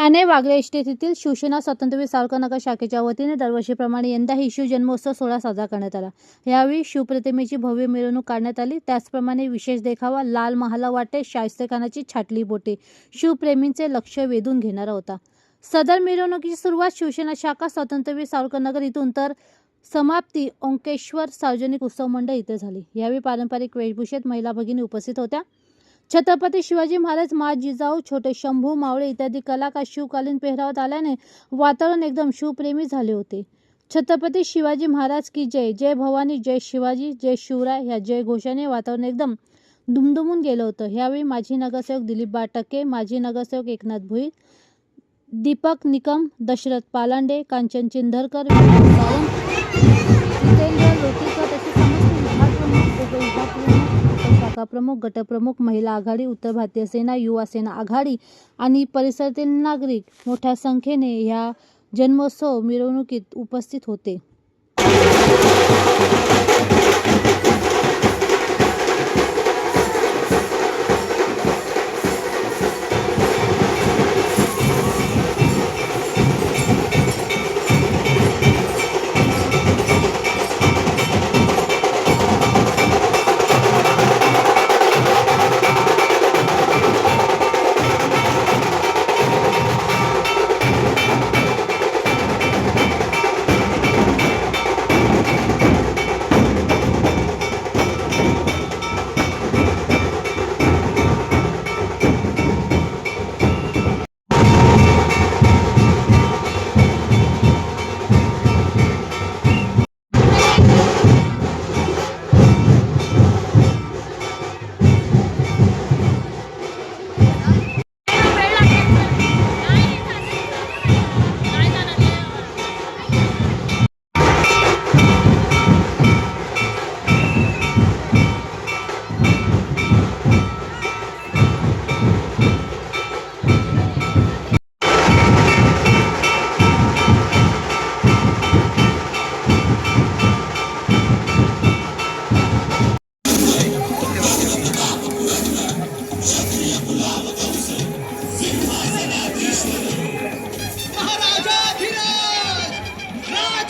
ठाणे वागळे इस्टेटीतील येथील शिवसेना स्वातंत्र्यवीर सावरकरनगर शाखेच्या वतीने दरवर्षीप्रमाणे यंदाही शिवजन्मोत्सव सोहळा साजरा करण्यात आला. यावेळी शिवप्रतिमेची भव्य मिरवणूक काढण्यात आली. त्याचप्रमाणे विशेष देखावा लाल महाला वाटे शाहिस्तेखानाची छाटली बोटे शिवप्रेमींचे लक्ष वेधून घेणारा होता. सदर मिरवणुकीची सुरुवात शिवसेना शाखा स्वातंत्र्यवीर सावरकरनगर इथून तर समाप्ती ओंकेश्वर सार्वजनिक उत्सव मंडळ इथे झाली. यावेळी पारंपरिक वेशभूषेत महिला भगिनी उपस्थित होत्या. छत्रपती शिवाजी महाराज मा जिजाऊ छोटे शंभू मावळे इत्यादी कलाकार शिवकालीन पेहरावत आल्याने वातावरण एकदम शिवप्रेमी झाले होते. छत्रपती शिवाजी महाराज की जय. जय भवानी जय शिवाजी जय शिवराय ह्या जय घोषाने वातावरण एकदम दुमदुमून गेलं होतं. यावेळी माजी नगरसेवक दिलीप बाटके माजी नगरसेवक एकनाथ भुईर दीपक निकम दशरथ पालांडे कांचन चिंधरकर प्रमुख प्रमुख गटप्रमुख महिला आघाडी उत्तर भारतीय सेना युवा सेना आघाडी आणि परिसरातील नागरिक मोठ्या संख्येने ह्या जन्मोत्सव मिरवणुकीत उपस्थित होते.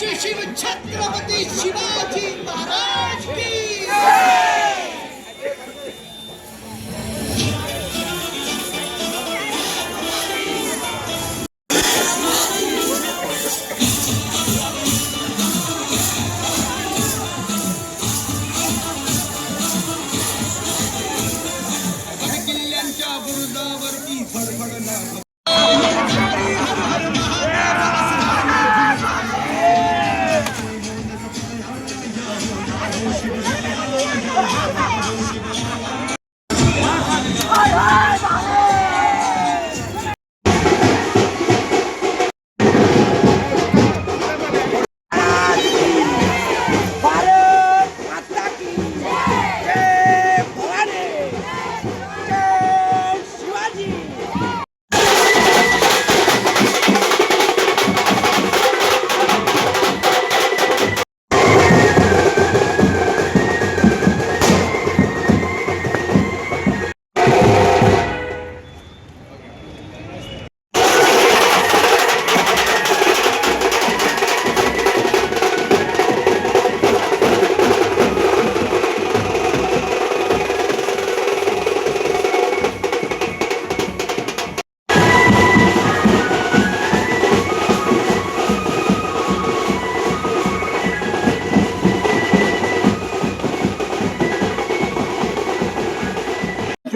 शिव छत्रपती शिवाजी महाराज की Oh,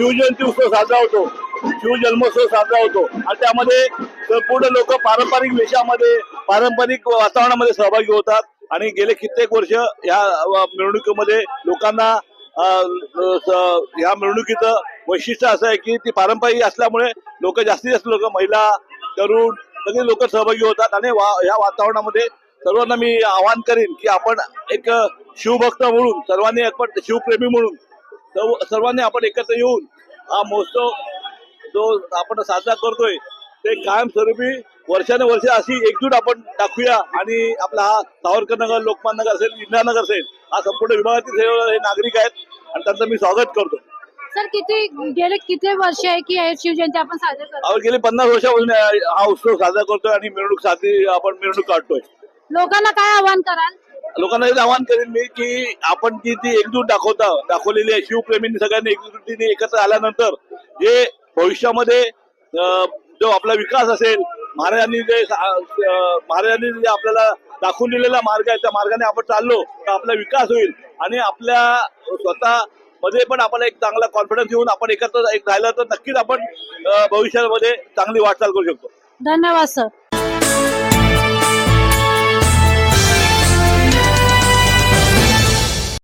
शिवजयंती उत्सव साजरा होतो. शिवजन्मोत्सव साजरा होतो. आणि त्यामध्ये संपूर्ण लोक पारंपरिक वेशामध्ये पारंपरिक वातावरणामध्ये सहभागी होतात. आणि गेले कित्येक वर्ष या मिरवणुकीमध्ये लोकांना या मिरवणुकीचं वैशिष्ट्य असं आहे की ती पारंपरिक असल्यामुळे लोक जास्तीत जास्त लोक महिला तरुण सगळे लोक सहभागी होतात. आणि वा- या वातावरणामध्ये सर्वांना मी आवाहन करीन की आपण एक शिवभक्त म्हणून सर्वांनी आपण शिवप्रेमी म्हणून सर्व सर्वांनी आपण एकत्र येऊन हा महोत्सव जो आपण साजरा करतोय ते कायमस्वरूपी वर्षानुवर्ष अशी एकजूट आपण दाखवूया आणि आपला हा सावरकर नगर लोकमान नगर असेल इंदिरा नगर असेल हा संपूर्ण विभागातील हे नागरिक आहेत आणि त्यांचं मी स्वागत करतो. सर किती गेले किती वर्ष आहे की शिवजयंती आपण साजरी करतो गेली पन्नास वर्षापासून हा उत्सव साजरा करतोय आणि मिरवणूक साजरी आपण मिरवणूक काढतोय. लोकांना काय आव्हान कराल? लोकांना हे आवाहन करेन मी की आपण जी ती एकजूट दाखवता दाखवलेली आहे शिवप्रेमींनी सगळ्यांनी एकजुटीने एकत्र आल्यानंतर जे भविष्यामध्ये जो आपला विकास असेल महाराजांनी जे महाराजांनी जे आपल्याला दाखवून दिलेला मार्ग आहे त्या मार्गाने आपण चाललो तर आपला विकास होईल. आणि आपल्या स्वतः मध्ये पण आपल्याला एक चांगला कॉन्फिडन्स येऊन आपण एकत्र एक राहिलं तर नक्कीच आपण भविष्यामध्ये चांगली वाटचाल करू शकतो. धन्यवाद सर